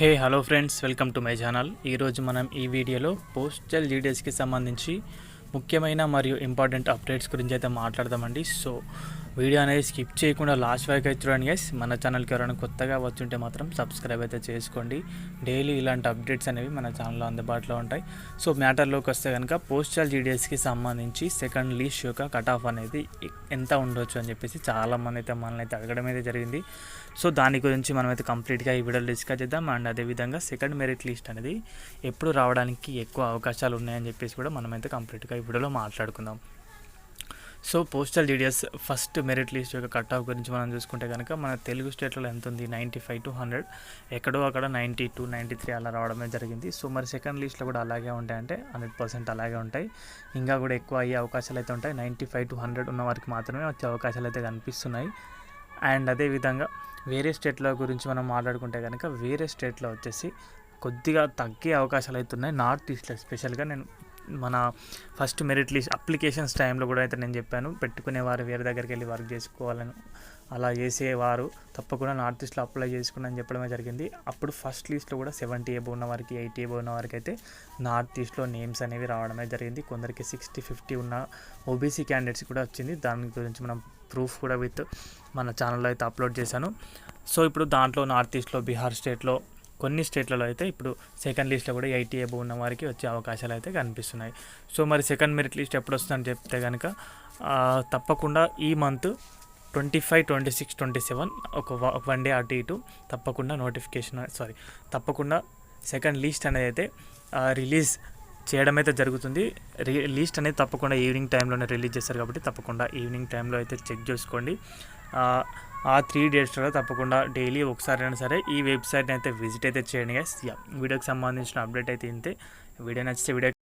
Hey hello friends welcome to my channel. ఈరోజు మనం ఈ వీడియోలో పోస్టల్ డీటెయిల్స్కి సంబంధించి ముఖ్యమైన మరియు ఇంపార్టెంట్ అప్డేట్స్ గురించి అయితే మాట్లాడదామండి. సో వీడియో అనేది స్కిప్ చేయకుండా లాస్ట్ వరకు అయితే చూడండి గైస్ మన ఛానల్కి ఎవరైనా కొత్తగా వచ్చుంటే మాత్రం సబ్స్క్రైబ్ అయితే చేసుకోండి. డైలీ ఇలాంటి అప్డేట్స్ అనేవి మన ఛానల్లో అందుబాటులో ఉంటాయి. సో మ్యాటర్లోకి వస్తే కనుక పోస్టల్ జీడిఎస్కి సంబంధించి సెకండ్ లీస్ట్ యొక్క కట్ ఆఫ్ అనేది ఎంత ఉండొచ్చు అని చెప్పేసి చాలామంది అయితే మనల్ని అయితే అడగడం అయితే జరిగింది. సో దాని గురించి మనమైతే కంప్లీట్గా ఈ వీడియోలో డిస్కస్ చేద్దాం. అండ్ అదేవిధంగా సెకండ్ మెరిట్ లిస్ట్ అనేది ఎప్పుడు రావడానికి ఎక్కువ అవకాశాలు ఉన్నాయని చెప్పేసి కూడా మనమైతే కంప్లీట్గా ఈ వీడియోలో మాట్లాడుకుందాం. So postal GDS first merit list యొక్క కట్ ఆఫ్ గురించి మనం చూసుకుంటే కనుక మన తెలుగు స్టేట్లలో ఎంత ఉంది? Ninety five to hundred. ఎక్కడో అక్కడ నైంటీ టూ నైంటీ త్రీ అలా రావడమే జరిగింది. సో మరి సెకండ్ లిస్ట్లో కూడా అలాగే ఉంటాయంటే హండ్రెడ్ పర్సెంట్ అలాగే ఉంటాయి. ఇంకా కూడా ఎక్కువ అయ్యే అవకాశాలు అయితే ఉంటాయి. నైంటీ ఫైవ్ టు హండ్రెడ్ ఉన్న వారికి మాత్రమే వచ్చే అవకాశాలు అయితే కనిపిస్తున్నాయి. అండ్ అదేవిధంగా వేరే స్టేట్ల గురించి మనం మాట్లాడుకుంటే కనుక వేరే స్టేట్లో వచ్చేసి కొద్దిగా తగ్గే అవకాశాలు అయితే ఉన్నాయి. నార్త్ ఈస్ట్లో స్పెషల్గా నేను మన ఫస్ట్ మెరిట్ లిస్ట్ అప్లికేషన్స్ టైంలో కూడా అయితే నేను చెప్పాను పెట్టుకునేవారు వేరే దగ్గరికి వెళ్ళి వర్క్ చేసుకోవాలని అలా చేసేవారు తప్పకుండా నార్త్ ఈస్ట్లో అప్లై చేసుకుని అని చెప్పడమే జరిగింది. అప్పుడు ఫస్ట్ లిస్ట్లో కూడా సెవెంటీ ఏబో ఉన్న వారికి ఎయిటీ ఏబో ఉన్న వారికి అయితే నార్త్ ఈస్ట్లో నేమ్స్ అనేవి రావడమే జరిగింది. కొందరికి సిక్స్టీ ఫిఫ్టీ ఉన్న ఓబీసీ క్యాండిడేట్స్ కూడా వచ్చింది. దాని గురించి మనం ప్రూఫ్ కూడా విత్ మన ఛానల్లో అయితే అప్లోడ్ చేశాను. సో ఇప్పుడు దాంట్లో నార్త్ ఈస్ట్లో బీహార్ స్టేట్లో కొన్ని స్టేట్లలో అయితే ఇప్పుడు సెకండ్ లిస్ట్లో కూడా ఎయిటీ ఏబో ఉన్న వారికి వచ్చే అవకాశాలు అయితే కనిపిస్తున్నాయి. సో మరి సెకండ్ మెరిట్ లిస్ట్ ఎప్పుడు వస్తుందని చెప్తే కనుక తప్పకుండా ఈ month twenty five twenty six twenty seven ఒక వన్ డే అటు ఇటు తప్పకుండా నోటిఫికేషన్ సారీ తప్పకుండా సెకండ్ లిస్ట్ అనేది అయితే రిలీజ్ చేయడం అయితే జరుగుతుంది. రి లిస్ట్ అనేది తప్పకుండా ఈవినింగ్ టైంలోనే రిలీజ్ చేస్తారు కాబట్టి తప్పకుండా ఈవినింగ్ టైంలో అయితే చెక్ చేసుకోండి. ఆ, త్రీ డేస్లో తప్పకుండా డైలీ ఒకసారి అయినా సరే ఈ వెబ్సైట్ని అయితే విజిట్ అయితే చేయండి గైస్ వీడియోకి సంబంధించిన అప్డేట్ అయితే ఇంతే. వీడియో నచ్చితే వీడియో